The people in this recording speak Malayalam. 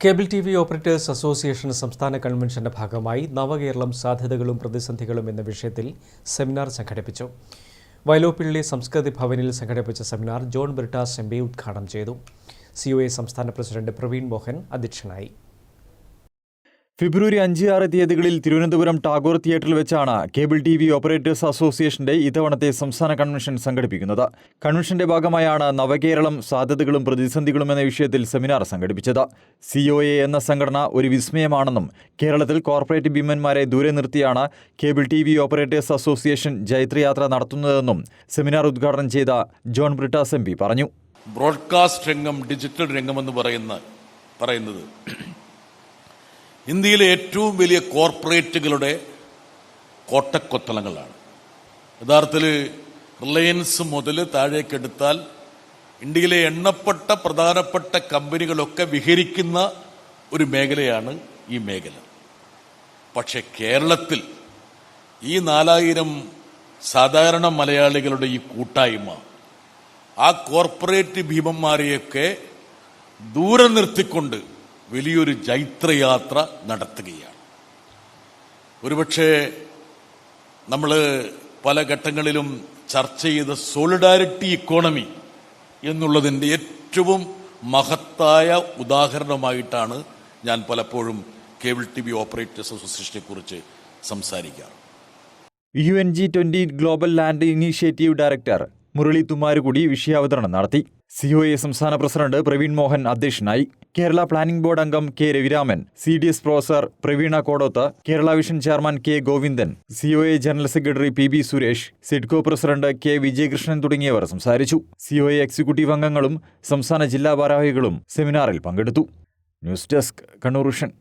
Cable T V operators association സംസ്ഥാന കൺവെൻഷന്റെ ഭാഗമായി നവകേരളം സാധ്യതകളും പ്രതിസന്ധികളും എന്ന വിഷയത്തിൽ സെമിനാർ സംഘടിപ്പിച്ചു. വയലോപ്പിള്ളി സംസ്കൃതി ഭവനിൽ സംഘടിപ്പിച്ച സെമിനാർ ജോൺ ബ്രിട്ടാസ് എം ഉദ്ഘാടനം ചെയ്തു. സി സംസ്ഥാന പ്രസിഡന്റ് പ്രവീൺ മോഹൻ അധ്യക്ഷനായി. ഫെബ്രുവരി അഞ്ച് ആറ് തീയതികളിൽ തിരുവനന്തപുരം ടാഗോർ തിയേറ്ററിൽ വെച്ചാണ് കേബിൾ ടി വി ഓപ്പറേറ്റേഴ്സ് അസോസിയേഷന്റെ ഇത്തവണത്തെ സംസ്ഥാന കൺവെൻഷൻ സംഘടിപ്പിക്കുന്നത്. കൺവെൻഷന്റെ ഭാഗമായാണ് നവകേരളം സാധ്യതകളും പ്രതിസന്ധികളും എന്ന വിഷയത്തിൽ സെമിനാർ സംഘടിപ്പിച്ചത്. സി എന്ന സംഘടന ഒരു വിസ്മയമാണെന്നും കേരളത്തിൽ കോർപ്പറേറ്റ് ഭീമന്മാരെ ദൂരെ നിർത്തിയാണ് cable T V operators association ജൈത്രയാത്ര നടത്തുന്നതെന്നും സെമിനാർ ഉദ്ഘാടനം ചെയ്ത ജോൺ ബ്രിട്ടാസ് എം പറഞ്ഞു. ബ്രോഡ്കാസ്റ്റ് രംഗം ഡിജിറ്റൽ രംഗമെന്ന് പറയുന്ന പറയുന്നത് ഇന്ത്യയിലെ ഏറ്റവും വലിയ കോർപ്പറേറ്റുകളുടെ കോട്ടക്കൊത്തളങ്ങളാണ്. യഥാർത്ഥത്തിൽ റിലയൻസ് മുതൽ താഴേക്കെടുത്താൽ ഇന്ത്യയിലെ എണ്ണപ്പെട്ട പ്രധാനപ്പെട്ട കമ്പനികളൊക്കെ വിഹരിക്കുന്ന ഒരു മേഖലയാണ് ഈ മേഖല. പക്ഷെ കേരളത്തിൽ ഈ നാലായിരം സാധാരണ മലയാളികളുടെ ഈ കൂട്ടായ്മ ആ കോർപ്പറേറ്റ് ഭീമന്മാരെയൊക്കെ ദൂരെ നിർത്തിക്കൊണ്ട് വലിയൊരു ജൈത്രയാത്ര നടത്തുകയാണ്. ഒരുപക്ഷെ നമ്മൾ പല ഘട്ടങ്ങളിലും ചർച്ച ചെയ്ത സോളിഡാരിറ്റി ഇക്കോണമി എന്നുള്ളതിന്റെ ഏറ്റവും മഹത്തായ ഉദാഹരണമായിട്ടാണ് ഞാൻ പലപ്പോഴും കേബിൾ ടി വി ഓപ്പറേറ്റേഴ്സ് അസോസിയേഷനെ കുറിച്ച് സംസാരിക്കാറ്. U N G twenty Global Land Initiative director Murali Thummarukudy വിഷയാവതരണം നടത്തി. സി ഒ എ സംസ്ഥാന പ്രസിഡന്റ് പ്രവീൺ മോഹൻ അധ്യക്ഷനായി. കേരള പ്ലാനിംഗ് ബോർഡ് അംഗം K Raviraman C D S professor Praveena Kodoth Kerala Vision chairman K Govindan C O A general secretary P B Suresh SIDCO president K Vijayakrishnan തുടങ്ങിയവർ സംസാരിച്ചു. സി ഒ എ എക്സിക്യൂട്ടീവ് അംഗങ്ങളും സംസ്ഥാന ജില്ലാ ഭാരവാഹികളും സെമിനാറിൽ പങ്കെടുത്തു. News desk Kannur Vision.